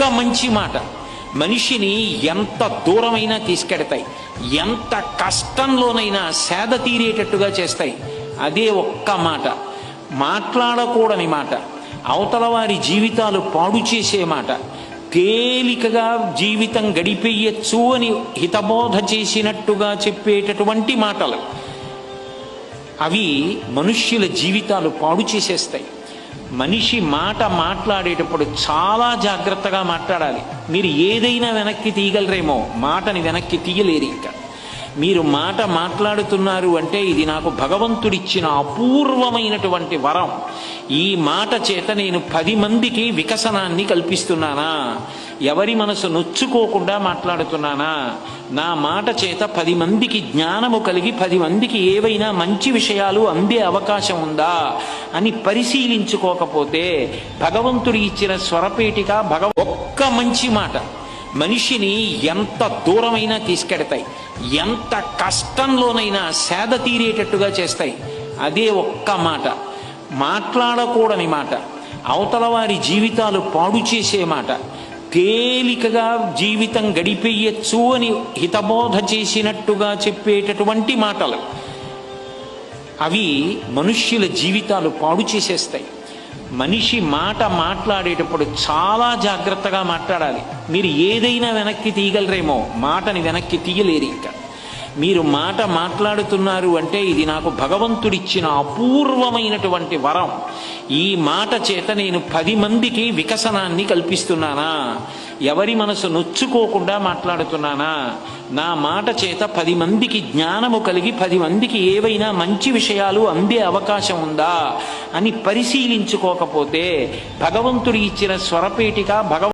ఒక్క మంచి మాట. మనిషిని ఎంత దూరమైనా తీసుకెడతాయి. ఎంత కష్టంలోనైనా సేద తీరేటట్టుగా చేస్తాయి. అదే ఒక్క మాట. మాట్లాడకూడని మాట. అవతల వారి జీవితాలు పాడు చేసే మాట. తేలికగా జీవితం గడిపేయచ్చు అని హితబోధ చేసినట్టుగా చెప్పేటటువంటి మాటలు. అవి మనుష్యుల జీవితాలు పాడు చేసేస్తాయి. మనిషి మాట మాట్లాడేటప్పుడు చాలా జాగ్రత్తగా మాట్లాడాలి. మీరు ఏదైనా వెనక్కి తీయగలరేమో మాటని వెనక్కి తీయలేరు ఇంకా. మీరు మాట మాట్లాడుతున్నారు అంటే ఇది నాకు భగవంతుడిచ్చిన అపూర్వమైనటువంటి వరం. ఈ మాట చేత నేను పది మందికి వికసనాన్ని కల్పిస్తున్నానా? ఎవరి మనసు నొచ్చుకోకుండా మాట్లాడుతున్నానా? నా మాట చేత పది మందికి జ్ఞానము కలిగి పది మందికి ఏవైనా మంచి విషయాలు అందే అవకాశం ఉందా? అని పరిశీలించుకోకపోతే భగవంతుడి ఇచ్చిన స్వరపేటిక భగవ ఒక్క మంచి మాట మనిషిని ఎంత దూరమైనా తీసుకెడతాయి ఎంత కష్టంలోనైనా సేద తీరేటట్టుగా చేస్తాయి. అదే ఒక్క మాట మాట్లాడకూడని మాట అవతల వారి జీవితాలు పాడు చేసే మాట తేలికగా జీవితం గడిపేయచ్చు అని హితబోధ చేసినట్టుగా చెప్పేటటువంటి మాటలు. అవి మనుష్యుల జీవితాలు పాడు చేసేస్తాయి. మనిషి మాట మాట్లాడేటప్పుడు చాలా జాగ్రత్తగా మాట్లాడాలి. మీరు ఏదైనా వెనక్కి తీయగలరేమో మాటని వెనక్కి తీయలేరు ఇంకా. మీరు మాట మాట్లాడుతున్నారు అంటే ఇది నాకు భగవంతుడిచ్చిన అపూర్వమైనటువంటి వరం. ఈ మాట చేత నేను పది మందికి వికసనాన్ని కల్పిస్తున్నానా? ఎవరి మనసు నొచ్చుకోకుండా మాట్లాడుతున్నానా? నా మాట చేత పది మందికి జ్ఞానము కలిగి పది మందికి ఏవైనా మంచి విషయాలు అందే అవకాశం ఉందా అని పరిశీలించుకోకపోతే భగవంతుడి ఇచ్చిన స్వరపేటిక భగవ